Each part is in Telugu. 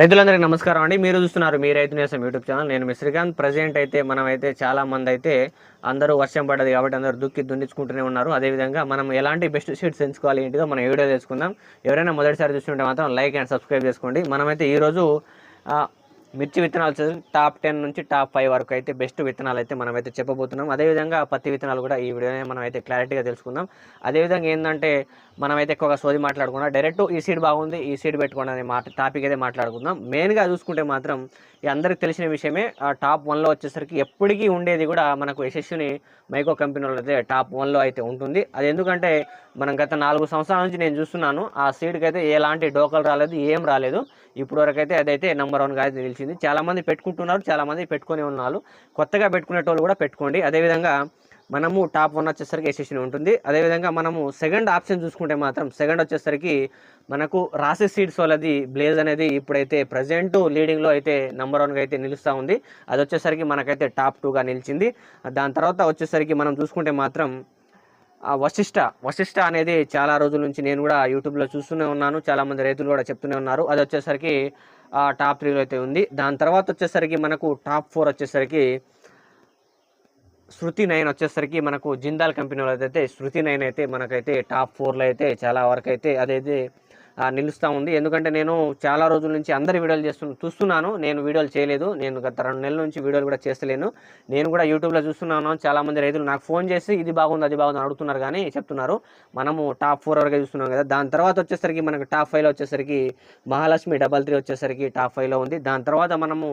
రైతులందరికీ నమస్కారం అండి. మీరు చూస్తున్నారు మీ రైతు నేసం యూట్యూబ్ ఛానల్. నేను శ్రీకాంత్. ప్రజెంట్ అయితే మనం అయితే చాలా మంది అయితే అందరూ వర్షం పడ్డది కాబట్టి అందరూ దుక్కి దున్నించుకుంటూనే ఉన్నారు. అదేవిధంగా మనం ఎలాంటి బెస్ట్ షీట్స్ ఎంచుకోవాలి ఏంటిదో మనం వీడియో తెలుసుకుందాం. ఎవరైనా మొదటిసారి చూస్తుంటే మాత్రం లైక్ అండ్ సబ్స్క్రైబ్ చేసుకోండి. మనమైతే ఈరోజు మిర్చి విత్తనాలు టాప్ టెన్ నుంచి టాప్ ఫైవ్ వరకు అయితే బెస్ట్ విత్తనాలు అయితే మనం అయితే చెప్పబోతున్నాం అదేవిధంగా పత్తి విత్తనాలు కూడా ఈ వీడియోనే మనం అయితే క్లారిటీగా తెలుసుకుందాం. అదేవిధంగా ఏంటంటే మనం అయితే ఎక్కువగా సోది మాట్లాడుకున్నాం డైరెక్ట్ ఈ సీడ్ బాగుంది ఈ సీడ్ పెట్టుకోండి అనే మాట టాపిక్ అయితే మాట్లాడుకుందాం. మెయిన్గా చూసుకుంటే మాత్రం ఈ అందరికి తెలిసిన విషయమే ఆ టాప్ వన్లో వచ్చేసరికి ఎప్పటికీ ఉండేది కూడా మనకు యశస్విని మైకో కంపెనీ అయితే టాప్ వన్లో అయితే ఉంటుంది. అది ఎందుకంటే మనం గత నాలుగు సంవత్సరాల నుంచి నేను చూస్తున్నాను ఆ సీడ్కి అయితే ఎలాంటి డోకలు రాలేదు ఏం రాలేదు. ఇప్పుడు వరకు అయితే అదైతే నెంబర్ వన్గా అయితే నిలిచింది. చాలామంది పెట్టుకుంటున్నారు చాలామంది పెట్టుకొని ఉన్నారు. కొత్తగా పెట్టుకునేటోళ్ళు కూడా పెట్టుకోండి. అదేవిధంగా మనము టాప్ వన్ వచ్చేసరికి యశస్విని ఉంటుంది. అదేవిధంగా మనము సెకండ్ ఆప్షన్ చూసుకుంటే మాత్రం సెకండ్ వచ్చేసరికి మనకు రాసి సీడ్స్ వాళ్ళది బ్లేజ్ అనేది ఇప్పుడైతే ప్రజెంట్ లీడింగ్లో అయితే నెంబర్ వన్గా అయితే నిలుస్తూ ఉంది. అది వచ్చేసరికి మనకైతే టాప్ టూగా నిలిచింది. దాని తర్వాత వచ్చేసరికి మనం చూసుకుంటే మాత్రం ఆ వశిష్ట. వశిష్ట అనేది చాలా రోజుల నుంచి నేను కూడా యూట్యూబ్లో చూస్తూనే ఉన్నాను. చాలామంది రైతులు కూడా చెప్తూనే ఉన్నారు. అది వచ్చేసరికి టాప్ త్రీలో అయితే ఉంది. దాని తర్వాత వచ్చేసరికి మనకు టాప్ ఫోర్ వచ్చేసరికి శృతి నైన్ వచ్చేసరికి మనకు జిందాల్ కంపెనీ అయితే శృతి నైన్ అయితే మనకైతే టాప్ ఫోర్లో అయితే చాలా వరకు అయితే అదైతే నిలుస్తూ ఉంది. ఎందుకంటే నేను చాలా రోజుల నుంచి అందరి వీడియోలు చేస్తు చూస్తున్నాను. నేను వీడియోలు చేయలేదు. నేను గత రెండు నెలల నుంచి వీడియోలు కూడా చేస్తలేను. నేను కూడా యూట్యూబ్లో చూస్తున్నాను. చాలా మంది రైతులు నాకు ఫోన్ చేసి ఇది బాగుంది అది బాగుంది అడుగుతున్నారు కానీ చెప్తున్నారు. మనము టాప్ ఫోర్ వరకే చూస్తున్నాం కదా. దాని తర్వాత వచ్చేసరికి మనకు టాప్ ఫైవ్లో వచ్చేసరికి మహాలక్ష్మి డబల్ త్రీ వచ్చేసరికి టాప్ ఫైవ్లో ఉంది. దాని తర్వాత మనము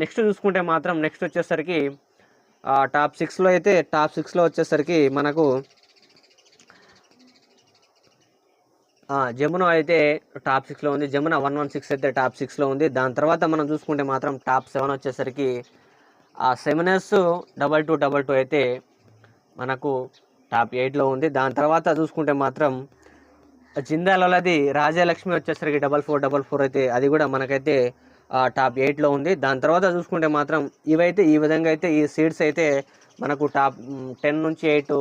నెక్స్ట్ చూసుకుంటే మాత్రం నెక్స్ట్ వచ్చేసరికి టాప్ సిక్స్లో అయితే టాప్ సిక్స్లో వచ్చేసరికి మనకు ఆ, జమున అయితే టాప్ సిక్స్లో ఉంది. జమున వన్ వన్ సిక్స్ అయితే టాప్ సిక్స్లో ఉంది. దాని తర్వాత మనం చూసుకుంటే మాత్రం టాప్ సెవెన్ వచ్చేసరికి ఆ seven double two double two అయితే మనకు టాప్ ఎయిట్లో ఉంది. దాని తర్వాత చూసుకుంటే మాత్రం జిందాలది రాజాలక్ష్మి వచ్చేసరికి డబల్ ఫోర్ డబల్ ఫోర్ అయితే అది కూడా మనకైతే టాప్ ఎయిట్లో ఉంది. దాని తర్వాత చూసుకుంటే మాత్రం ఇవైతే ఈ విధంగా అయితే ఈ సీడ్స్ అయితే మనకు టాప్ టెన్ నుంచి ఎయిట్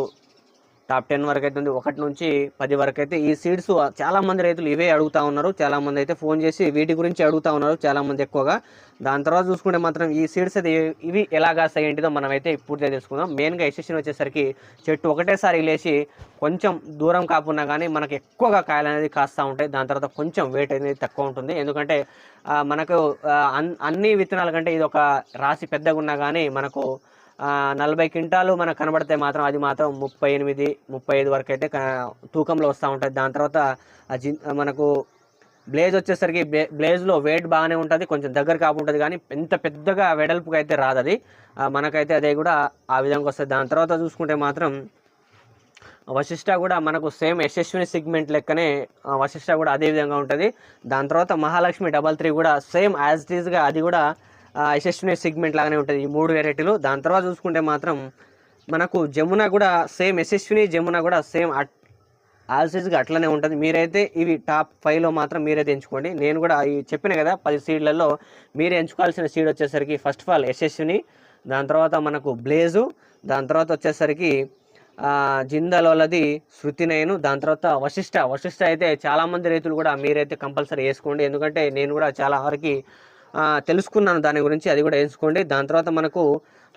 టాప్ టెన్ వరకు అయితే ఉంది. ఒకటి నుంచి పది వరకు అయితే ఈ సీడ్స్ చాలా మంది రైతులు ఇవే అడుగుతా ఉన్నారు. చాలా మంది అయితే ఫోన్ చేసి వీటి గురించి అడుగుతా ఉన్నారు. చాలా మంది ఎక్కువగా. దాని తర్వాత చూసుకుంటే మాత్రం ఈ సీడ్స్ అయితే ఇవి ఎలా కాస్తాయి ఏంటిదో మనం అయితే పూర్తిగా తెలుసుకుందాం. మెయిన్గా ఎసెషన్ వచ్చేసరికి చెట్టు ఒకటేసారి లేచి కొంచెం దూరం కాకుండా కానీ మనకు ఎక్కువగా కాయలు అనేది కాస్తూ ఉంటాయి. దాని తర్వాత కొంచెం వెయిట్ అనేది తక్కువ ఉంటుంది. ఎందుకంటే మనకు అన్- అన్ని విత్తనాల కంటే ఇది ఒక రాశి పెద్దగా ఉన్నా కానీ మనకు నలభై క్వింటాలు మనకు కనబడితే మాత్రం అది మాత్రం ముప్పై ఎనిమిది ముప్పై ఐదు వరకు అయితే తూకంలో వస్తూ ఉంటుంది. దాని తర్వాత జి మనకు బ్లేజ్ వచ్చేసరికి బ్లే- బ్లేజ్లో వెయిట్ బాగానే ఉంటుంది. కొంచెం దగ్గర కాపు ఉంటుంది కానీ ఎంత పెద్దగా వెడల్పుగా అయితే రాదు అది. మనకైతే అదే కూడా ఆ విధంగా వస్తుంది. దాని తర్వాత చూసుకుంటే మాత్రం వశిష్ట కూడా మనకు సేమ్ యశస్విని సిగ్మెంట్ లెక్కనే వశిష్ట కూడా అదే విధంగా ఉంటుంది. దాని తర్వాత మహాలక్ష్మి డబల్ త్రీ కూడా సేమ్ యాజ్ ఇట్ ఈజ్గా అది కూడా ఆ, సెగ్మెంట్ లాగానే ఉంటుంది. ఈ మూడు వెరైటీలు దాని తర్వాత చూసుకుంటే మాత్రం మనకు జమున కూడా సేమ్ యశస్విని జమున కూడా సేమ్ యాజ్ అట్లనే ఉంటుంది. మీరైతే ఇవి టాప్ ఫైవ్లో మాత్రం మీరైతే ఎంచుకోండి. నేను కూడా ఈ చెప్పిన కదా పది సీడ్లలో మీరు ఎంచుకోవాల్సిన సీడ్ వచ్చేసరికి ఫస్ట్ ఆఫ్ ఆల్ యశస్విని దాని తర్వాత మనకు బ్లేజు దాని తర్వాత వచ్చేసరికి జిందాల్ వాళ్ళది శృతి నేను దాని తర్వాత వశిష్ట. వశిష్ట అయితే చాలామంది రైతులు కూడా మీరైతే కంపల్సరీ వేసుకోండి. ఎందుకంటే నేను కూడా చాలా వరకు తెలుసుకున్నాను దాని గురించి అది కూడా ఎంచుకోండి. దాని తర్వాత మనకు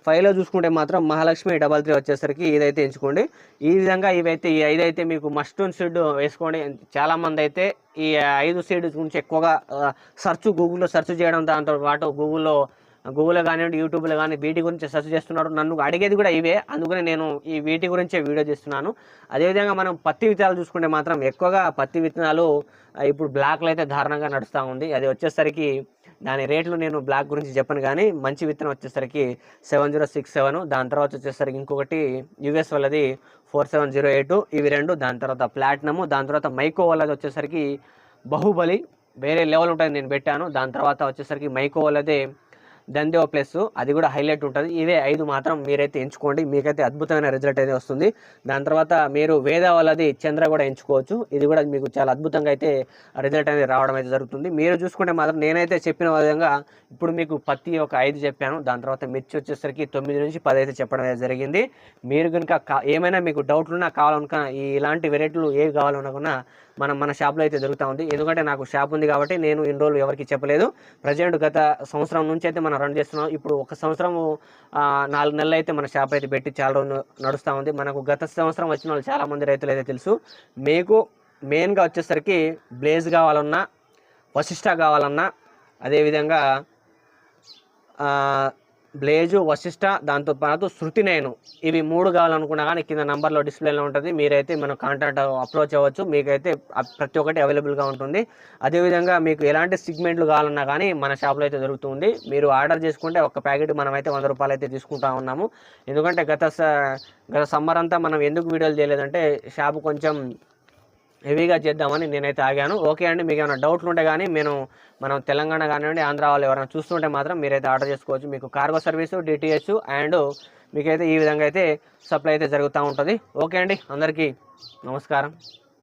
ఫైవ్లో చూసుకుంటే మాత్రం మహాలక్ష్మి డబల్ త్రీ వచ్చేసరికి ఇదైతే ఎంచుకోండి. ఈ విధంగా ఇవైతే ఈ ఐదు అయితే మీకు మస్టూన్ సీడ్ వేసుకోండి. చాలా మంది అయితే ఈ ఐదు సీడ్ గురించి ఎక్కువగా సర్చ్ గూగుల్లో సెర్చ్ చేయడం దాంతో పాటు గూగుల్లో గూగుల్లో కానివ్వండి యూట్యూబ్లో కానీ వీటి గురించి సెర్చ్ చేస్తున్నారు. నన్ను అడిగేది కూడా ఇవే. అందుకనే నేను ఈ వీటి గురించే వీడియో చేస్తున్నాను. అదేవిధంగా మనం పత్తి విత్తనాలు చూసుకుంటే మాత్రం ఎక్కువగా పత్తి విత్తనాలు ఇప్పుడు బ్లాక్లో అయితే దారుణంగా నడుస్తూ ఉంది. అది వచ్చేసరికి దాని రేట్లు నేను బ్లాక్ గురించి చెప్పను కానీ మంచి విత్తనం వచ్చేసరికి సెవెన్ జీరో సిక్స్ సెవెన్ దాని తర్వాత వచ్చేసరికి ఇంకొకటి యూఎస్ వాళ్ళది ఫోర్ సెవెన్ జీరో ఎయిట్ ఇవి రెండు దాని తర్వాత ప్లాటినము దాని తర్వాత మైకో వాళ్ళది వచ్చేసరికి బాహుబలి వేరే లెవెల్ ఉంటుంది నేను పెట్టాను దాని తర్వాత వచ్చేసరికి మైకో వాళ్ళదే దందేవ ప్లస్. అది కూడా హైలైట్ ఉంటుంది. ఇవే ఐదు మాత్రం మీరైతే ఎంచుకోండి. మీకైతే అద్భుతమైన రిజల్ట్ అయితే వస్తుంది. దాని తర్వాత మీరు వేద వాళ్ళది చంద్ర కూడా ఎంచుకోవచ్చు. ఇది కూడా మీకు చాలా అద్భుతంగా అయితే రిజల్ట్ అనేది రావడం అయితే జరుగుతుంది. మీరు చూసుకుంటే మాత్రం నేనైతే చెప్పిన విధంగా ఇప్పుడు మీకు పత్తి ఒక ఐదు చెప్పాను. దాని తర్వాత మిర్చి వచ్చేసరికి తొమ్మిది నుంచి పది అయితే చెప్పడం అయితే జరిగింది. మీరు కనుక ఏమైనా మీకు డౌట్లు ఉన్నా కావాలనుకున్నా ఈ ఇలాంటి వెరైటీలు ఏవి కావాలనుకున్నా మనం మన షాప్లో అయితే దొరుకుతూ ఉంది. ఎందుకంటే నాకు షాప్ ఉంది కాబట్టి నేను ఇన్ని రోజులు ఎవరికి చెప్పలేదు. ప్రజెంట్ గత సంవత్సరం నుంచి అయితే మనం రన్ చేస్తున్నాం. ఇప్పుడు ఒక సంవత్సరం నాలుగు నెలలు అయితే మన షాప్ అయితే పెట్టి చాలా రోజులు నడుస్తూ ఉంది. మనకు గత సంవత్సరం వచ్చిన వాళ్ళు చాలామంది రైతులు అయితే తెలుసు. మీకు మెయిన్గా వచ్చేసరికి బ్లేజ్ కావాలన్నా వశిష్ట కావాలన్నా అదేవిధంగా బ్లేజు వశిష్ట దాంతోపాటు శృతి నేను. ఇవి మూడు కావాలనుకున్నా కానీ కింద నంబర్లో డిస్ప్లేలో ఉంటుంది. మీరైతే మన కాంటాక్ట్ అప్రోచ్ అవ్వచ్చు. మీకైతే ప్రతి ఒక్కటి అవైలబుల్గా ఉంటుంది. అదేవిధంగా మీకు ఎలాంటి సిగ్మెంట్లు కావాలన్నా కానీ మన షాప్లో అయితే దొరుకుతుంది. మీరు ఆర్డర్ చేసుకుంటే ఒక ప్యాకెట్ మనం అయితే వంద రూపాయలు అయితే తీసుకుంటా ఉన్నాము. ఎందుకంటే గత స- గత సమ్మర్ అంతా మనం ఎందుకు వీడియోలు చేయలేదంటే షాప్ కొంచెం హెవీగా చేద్దామని నేనైతే ఆగాను. ఓకే అండి మీకు ఏమైనా డౌట్లు ఉంటే కానీ నేను మనం తెలంగాణ కానివ్వండి ఆంధ్ర వాళ్ళు ఎవరైనా చూస్తుంటే మాత్రం మీరైతే ఆర్డర్ చేసుకోవచ్చు. మీకు కార్గో సర్వీసు డిటిహెచ్ అండ్ మీకైతే ఈ విధంగా అయితే సప్లై అయితే జరుగుతూ ఉంటుంది. ఓకే అండి అందరికీ నమస్కారం.